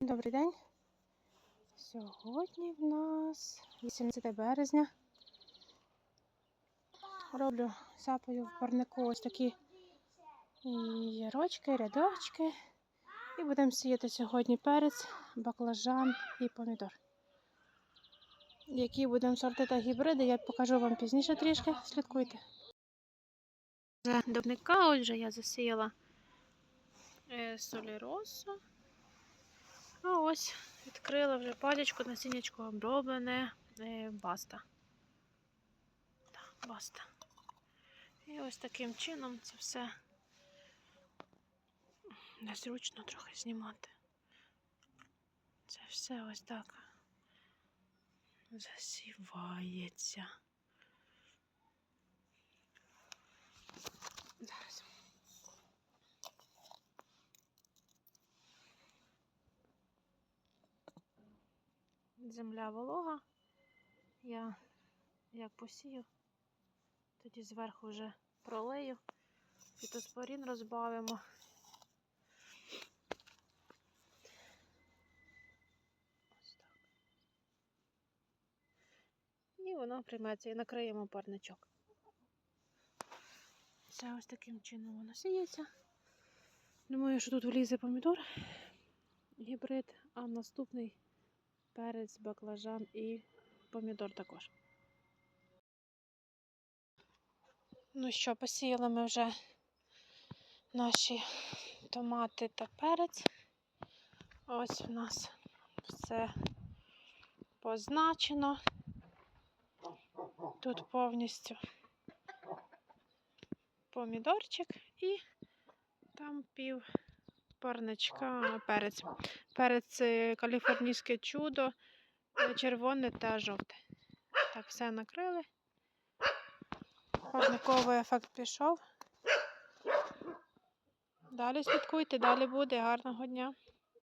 Добрий день. Сьогодні в нас 18 березня. Роблю сапою в парнику ось такі ярочки, рядочки. І будемо сіяти сьогодні перець, баклажан і помідор. Які будемо сорти та гібриди, я покажу вам пізніше трішки. Слідкуйте. Вже добника, отже, я засіяла е, соліросу. А ось відкрила вже палічку, насіннячко оброблене е, баста. Так, баста. І ось таким чином це все незручно трохи знімати. Це все ось так засівається. Земля волога. Я як посію, тоді зверху вже пролею, фітоспорін розбавимо. Ось так. І воно прийметься і накриємо парничок. Це ось таким чином воно сіється. Думаю, що тут влізе помідор, гібрид, а наступний перець, баклажан і помідор також. Ну що, посіяли ми вже наші томати та перець. Ось у нас все позначено. Тут повністю помідорчик і там пів парничка перець. Перець е, каліфорнійське чудо, е, червоне та жовте. Так, все накрили. Парниковий ефект пішов. Далі слідкуйте, далі буде. Гарного дня.